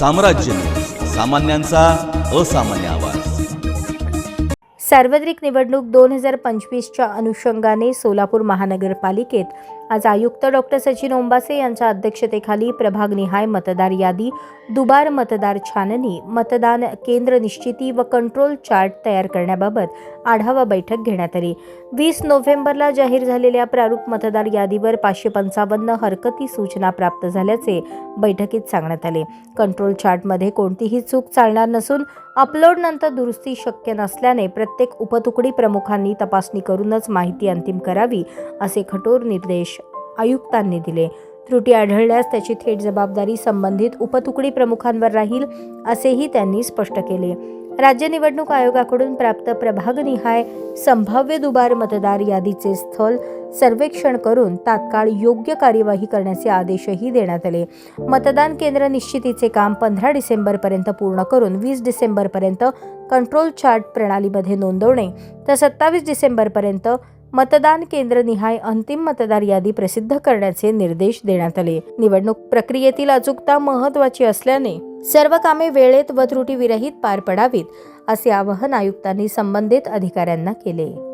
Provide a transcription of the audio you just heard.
साम्राज्य. सामान्यांचा असामान्य आवाज. सार्वत्रिक निवडणूक दोन हजार पंचवीसच्या अनुषंगाने सोलापूर महानगरपालिकेत आज आयुक्त डॉक्टर सचिन ओंबासे यांच्या अध्यक्षतेखाली प्रभागनिहाय मतदार यादी दुबार मतदार छाननी मतदान केंद्र निश्चिती व कंट्रोल चार्ट तयार करण्याबाबत आढावा बैठक घेण्यात आली. वीस नोव्हेंबरला जाहीर झालेल्या प्रारूप मतदार यादीवर पाचशे पंचावन्न हरकती सूचना प्राप्त झाल्याचे बैठकीत सांगण्यात आले. कंट्रोल चार्टमध्ये कोणतीही चूक चालणार नसून अपलोडनंतर दुरुस्ती शक्य नसल्याने प्रत्येक उपतुकडी प्रमुखांनी तपासणी करूनच माहिती अंतिम करावी असे कठोर निर्देश आयुक्तांनी दिले. त्रुटी आढळल्यास त्याची थेट जबाबदारी संबंधित उपतुकडी प्रमुखांवर राहील असेही त्यांनी स्पष्ट केले. राज्य निवडणूक आयोगाकडून प्राप्त प्रभागनिहाय संभाव्य दुबार मतदार यादीचे स्थल सर्वेक्षण करून तात्काळ योग्य कार्यवाही करण्याचे आदेशही देण्यात आले. मतदान केंद्र निश्चितीचे काम पंधरा डिसेंबरपर्यंत पूर्ण करून वीस डिसेंबरपर्यंत कंट्रोल चार्ट प्रणालीमध्ये नोंदवणे तर सत्तावीस डिसेंबरपर्यंत मतदान केंद्रनिहाय अंतिम मतदार यादी प्रसिद्ध करण्याचे निर्देश देण्यात आले. निवडणूक प्रक्रियेतील अचूकता महत्वाची असल्याने सर्व कामे वेळेत व त्रुटीविरहित पार पडावीत असे आवाहन आयुक्तांनी संबंधित अधिकाऱ्यांना केले.